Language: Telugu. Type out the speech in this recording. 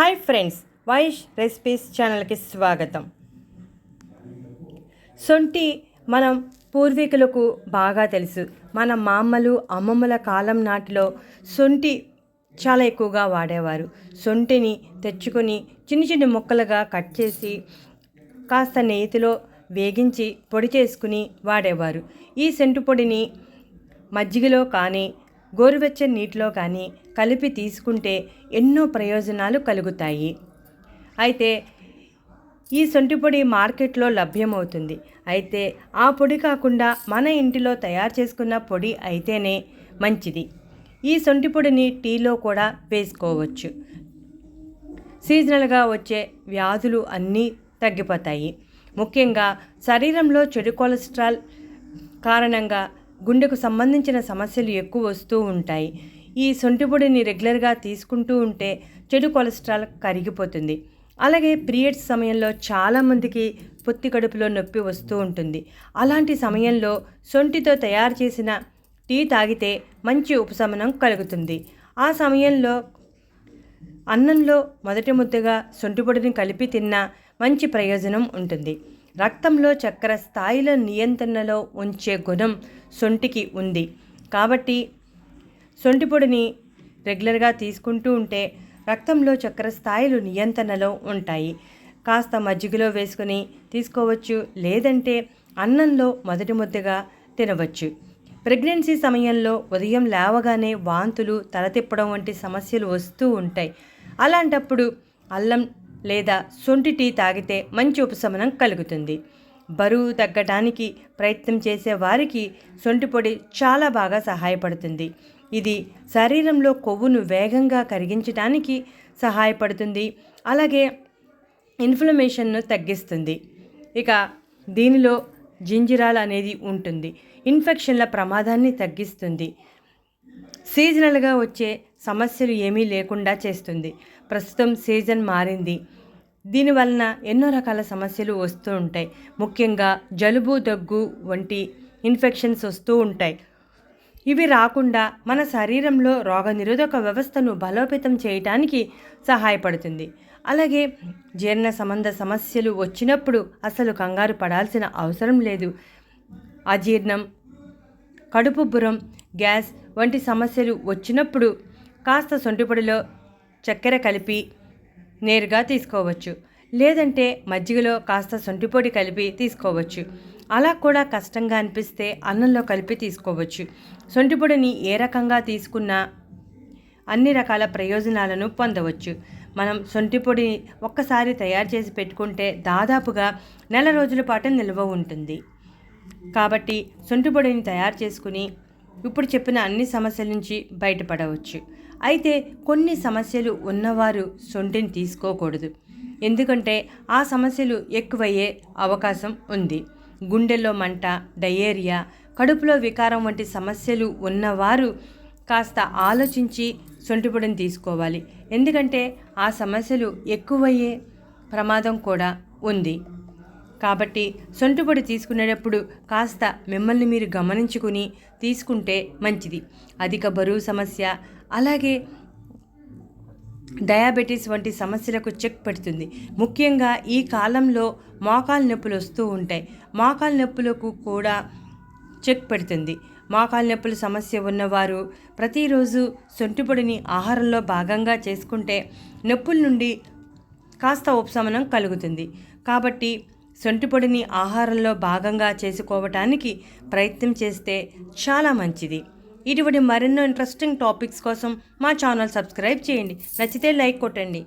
హాయ్ ఫ్రెండ్స్ వైష్ రెసిపీస్ ఛానల్కి స్వాగతం. సొంటి మనం పూర్వీకులకు బాగా తెలుసు. మన మామలు అమ్మమ్మల కాలం నాటిలో సొంటి చాలా ఎక్కువగా వాడేవారు. సొంటిని తెచ్చుకొని చిన్న చిన్న ముక్కలుగా కట్ చేసి కాస్త నెయ్యితిలో వేగించి పొడి చేసుకుని వాడేవారు. ఈ సెంటు పొడిని మజ్జిగలో కానీ గోరువెచ్చని నీటిలో కానీ కలిపి తీసుకుంటే ఎన్నో ప్రయోజనాలు కలుగుతాయి. అయితే ఈ సొంటి పొడి మార్కెట్లో లభ్యమవుతుంది. అయితే ఆ పొడి కాకుండా మన ఇంటిలో తయారు చేసుకున్న పొడి అయితేనే మంచిది. ఈ సొంటి పొడిని టీలో కూడా వేసుకోవచ్చు. సీజనల్గా వచ్చే వ్యాధులు అన్నీ తగ్గిపోతాయి. ముఖ్యంగా శరీరంలో చెడు కొలెస్ట్రాల్ కారణంగా గుండెకు సంబంధించిన సమస్యలు ఎక్కువ వస్తూ ఉంటాయి. ఈ సొంటి పొడిని రెగ్యులర్గా తీసుకుంటూ ఉంటే చెడు కొలెస్ట్రాల్ కరిగిపోతుంది. అలాగే పీరియడ్స్ సమయంలో చాలామందికి పొత్తి కడుపులో నొప్పి వస్తూ ఉంటుంది. అలాంటి సమయంలో సొంటితో తయారు చేసిన టీ తాగితే మంచి ఉపశమనం కలుగుతుంది. ఆ సమయంలో అన్నంలో మొదటి ముద్దగా సొంటిపొడిని కలిపి తిన్నా మంచి ప్రయోజనం ఉంటుంది. రక్తంలో చక్కెర స్థాయిలో నియంత్రణలో ఉంచే గుణం సొంటికి ఉంది. కాబట్టి సొంటి పొడిని రెగ్యులర్గా తీసుకుంటూ ఉంటే రక్తంలో చక్కెర స్థాయిలు నియంత్రణలో ఉంటాయి. కాస్త మజ్జిగలో వేసుకొని తీసుకోవచ్చు లేదంటే అన్నంలో మొదటి ముద్దగా తినవచ్చు. ప్రెగ్నెన్సీ సమయంలో ఉదయం లేవగానే వాంతులు తల తిప్పడం వంటి సమస్యలు వస్తూ ఉంటాయి. అలాంటప్పుడు అల్లం లేదా సొంటి టీ తాగితే మంచి ఉపశమనం కలుగుతుంది. బరువు తగ్గడానికి ప్రయత్నం చేసే వారికి సొంటి పొడి చాలా బాగా సహాయపడుతుంది. ఇది శరీరంలో కొవ్వును వేగంగా కరిగించడానికి సహాయపడుతుంది. అలాగే ఇన్ఫ్లమేషన్ను తగ్గిస్తుంది. ఇక దీనిలో జింజిరాల్ అనేది ఉంటుంది. ఇన్ఫెక్షన్ల ప్రమాదాన్ని తగ్గిస్తుంది. సీజనల్గా వచ్చే సమస్యలు ఏమీ లేకుండా చేస్తుంది. ప్రస్తుతం సీజన్ మారింది. దీనివలన ఎన్నో రకాల సమస్యలు వస్తూ ఉంటాయి. ముఖ్యంగా జలుబు దగ్గు వంటి ఇన్ఫెక్షన్స్ వస్తూ ఉంటాయి. ఇవి రాకుండా మన శరీరంలో రోగనిరోధక వ్యవస్థను బలోపేతం చేయటానికి సహాయపడుతుంది. అలాగే జీర్ణ సంబంధ సమస్యలు వచ్చినప్పుడు అసలు కంగారు పడాల్సిన అవసరం లేదు. అజీర్ణం కడుపు బురం గ్యాస్ వంటి సమస్యలు వచ్చినప్పుడు కాస్త సొంటిపొడిలో చక్కెర కలిపి నేరుగా తీసుకోవచ్చు. లేదంటే మజ్జిగలో కాస్త సొంటిపొడి కలిపి తీసుకోవచ్చు. అలా కూడా కష్టంగా అనిపిస్తే అన్నంలో కలిపి తీసుకోవచ్చు. సొంటిపొడిని ఏ రకంగా తీసుకున్నా అన్ని రకాల ప్రయోజనాలను పొందవచ్చు. మనం సొంటి పొడిని ఒక్కసారి తయారు చేసి పెట్టుకుంటే దాదాపుగా నెల రోజుల పాటు నిల్వ ఉంటుంది. కాబట్టి సొంటి పొడిని తయారు చేసుకుని ఇప్పుడు చెప్పిన అన్ని సమస్యల నుంచి బయటపడవచ్చు. అయితే కొన్ని సమస్యలు ఉన్నవారు సొంటిని తీసుకోకూడదు. ఎందుకంటే ఆ సమస్యలు ఎక్కువయ్యే అవకాశం ఉంది. గుండెల్లో మంట డయేరియా కడుపులో వికారం వంటి సమస్యలు ఉన్నవారు కాస్త ఆలోచించి సొంటిపొడిని తీసుకోవాలి. ఎందుకంటే ఆ సమస్యలు ఎక్కువయ్యే ప్రమాదం కూడా ఉంది. కాబట్టి సొంటిపొడి తీసుకునేటప్పుడు కాస్త మిమ్మల్ని మీరు గమనించుకుని తీసుకుంటే మంచిది. అధిక బరువు సమస్య అలాగే డయాబెటీస్ వంటి సమస్యలకు చెక్ పెడుతుంది. ముఖ్యంగా ఈ కాలంలో మోకాలు నొప్పులు వస్తూ ఉంటాయి. మోకాలు నొప్పులకు కూడా చెక్ పెడుతుంది. మోకాలు నొప్పుల సమస్య ఉన్నవారు ప్రతిరోజు సొంటిపొడిని ఆహారంలో భాగంగా చేసుకుంటే నొప్పుల నుండి కాస్త ఉపశమనం కలుగుతుంది. కాబట్టి సొంటిపొడిని ఆహారంలో భాగంగా చేసుకోవటానికి ప్రయత్నం చేస్తే చాలా మంచిది. ఇటువంటి మరెన్నో ఇంట్రెస్టింగ్ టాపిక్స్ కోసం మా ఛానల్ సబ్స్క్రైబ్ చేయండి. నచ్చితే లైక్ కొట్టండి.